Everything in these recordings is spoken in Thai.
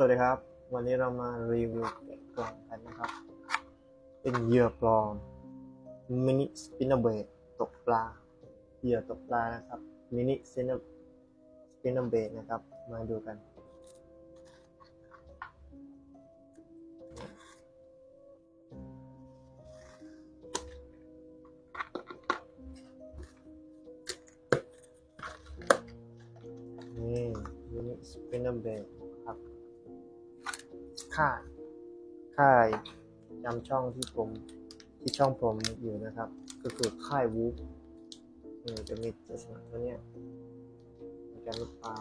สวัสดีครับ วันนี้เรามารีวิวแกะกล่องกันนะครับ เป็นเหยื่อปลอมมินิสปินเนอร์เบดตกปลาเหยื่อตกปลานะครับมินิสปินเนอร์สปินเนอร์เบดนะครับ มาดูกัน นี่มินิสปินเนอร์เบดครับ ค่าย ค่ายจำช่องที่ผมที่ช่องผมอยู่นะครับ ก็คือค่ายวูฟนี่จะมีลักษณะตัวเนี้ยเหมือนกันหรือเปล่า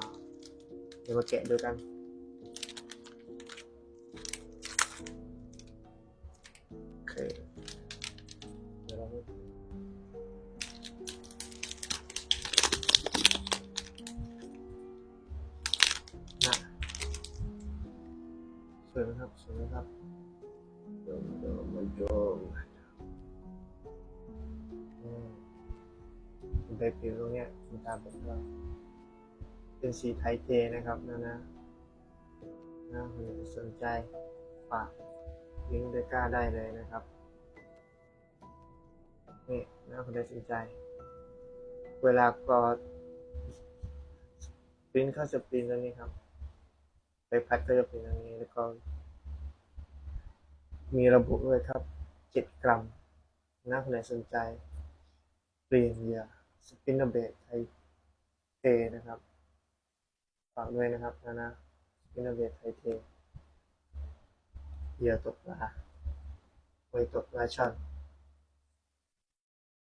เดี๋ยวมาแกะดูกัน วยไหมครับสวยไหมครับโดมโดมมันโดมอืมใบผิวตรงเนี้ยมันตามผมว่าเป็นสีไทยเทนะครับนะนะนะคุณสนใจฝากลิงก์เดก้าได้เลยนะครับนี่นะคุณได้สนใจ เวลากอดปริ้นเข้าสปรินตัวนี้ครับ ไปพัดก็จะเป็นอย่างนี้แล้วก็ มีระบุด้วยครับ7กรัมนะคุณใดสนใจเปลี่ยนเหยื่อสปินเนอร์เบดไทยเทนะครับฝากด้วยนะครับนะนะสปินเนอร์เบดไทยเทเหยื่อตกปลาไว้ตกปลาช่อน